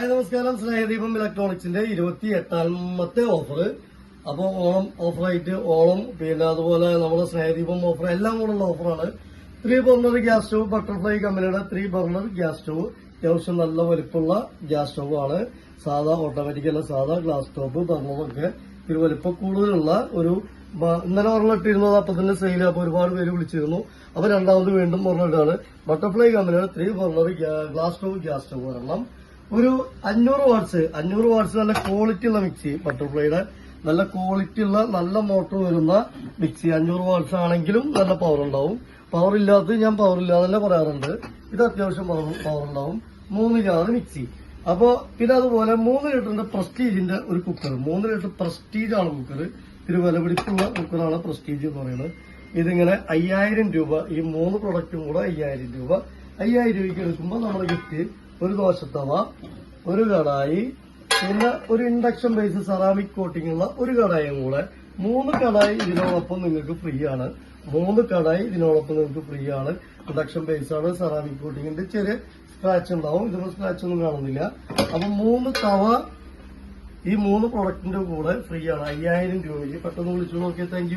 Hi നമസ്കാരം. സ്നേഹദീപം ഇലക്ട്രോണിക്സിന്റെ ഇരുപത്തി എട്ടാമത്തെ ഓഫർ അപ്പോൾ ഓണം ഓഫറായിട്ട് ഓണം പിന്നെ അതുപോലെ നമ്മുടെ സ്നേഹദീപം ഓഫർ എല്ലാം കൂടെയുള്ള ഓഫറാണ്. Three burner gas stove Butterfly company three burner gas stove അത്യാവശ്യം നല്ല വലിപ്പമുള്ള ഗ്യാസ് സ്റ്റവ് ആണ്. സാധാ ഓട്ടോമാറ്റിക് അല്ല സാധാ ഗ്ലാസ് ടോപ്പ് ബർണറൊക്കെ ഒരു വലിപ്പം കൂടുതലുള്ള ഒരു ഇന്നലെ ഒരെണ്ണിട്ടിരുന്നത് അപ്പൊ തന്നെ സെയിൽ അപ്പൊ ഒരുപാട് പേര് വിളിച്ചിരുന്നു. അപ്പൊ രണ്ടാമത് വീണ്ടും ഒരെണ്ണിട്ടാണ് Butterfly company three burner glass stove gas stove ഒരെണ്ണം. ഒരു അഞ്ഞൂറ് വാട്ട്സ് അഞ്ഞൂറ് വാട്ട്സ് നല്ല ക്വാളിറ്റി ഉള്ള മിക്സി ബട്ടർഫ്ലൈയുടെ നല്ല ക്വാളിറ്റി ഉള്ള നല്ല മോട്ടോർ വരുന്ന മിക്സി അഞ്ഞൂറ് വാട്ട്സ് ആണെങ്കിലും നല്ല പവർ ഉണ്ടാവും. പവർ ഇല്ലാത്തത് ഞാൻ പവർ ഇല്ലാതെ പറയാറുണ്ട്. ഇത് അത്യാവശ്യം പവർ ഉണ്ടാവും. മൂന്ന് ജാറ് മിക്സി അപ്പോ പിന്നെ അതുപോലെ മൂന്ന് ലിറ്ററിന്റെ പ്രസ്റ്റീജിന്റെ ഒരു കുക്കർ മൂന്ന് ലിറ്റർ പ്രസ്റ്റീജ് ആണ് കുക്കർ ഒരു വിലപിടിപ്പുള്ള കുക്കറാണ് പ്രസ്റ്റീജ് എന്ന് പറയുന്നത്. ഇതിങ്ങനെ അയ്യായിരം രൂപ ഈ മൂന്ന് പ്രൊഡക്റ്റും കൂടെ അയ്യായിരം രൂപ. അയ്യായിരം രൂപയ്ക്ക് എടുക്കുമ്പോൾ നമ്മുടെ ഗിഫ്റ്റ് ഒരു ദോശത്തവ ഒരു കടായി പിന്നെ ഒരു ഇൻഡക്ഷൻ ബേസ് സെറാമിക് കോട്ടിംഗ് ഉള്ള ഒരു കടായും കൂടെ. മൂന്ന് കടായി ഇതിനോടൊപ്പം നിങ്ങൾക്ക് ഫ്രീ ആണ്. മൂന്ന് കടായി ഇതിനോടൊപ്പം നിങ്ങൾക്ക് ഫ്രീ ആണ്. ഇൻഡക്ഷൻ ബേസ് ആണ് സെറാമിക് കോട്ടിങ്ങിന്റെ ചെറിയ സ്ക്രാച്ച് ഉണ്ടാവും. ഇതിന് സ്ക്രാച്ച് ഒന്നും കാണുന്നില്ല. അപ്പൊ മൂന്ന് തവ ഈ മൂന്ന് പ്രൊഡക്റ്റിന്റെ കൂടെ ഫ്രീ ആണ്. അയ്യായിരം രൂപയ്ക്ക്. പെട്ടെന്ന് വിളിച്ചു നോക്കിയാൽ താങ്ക്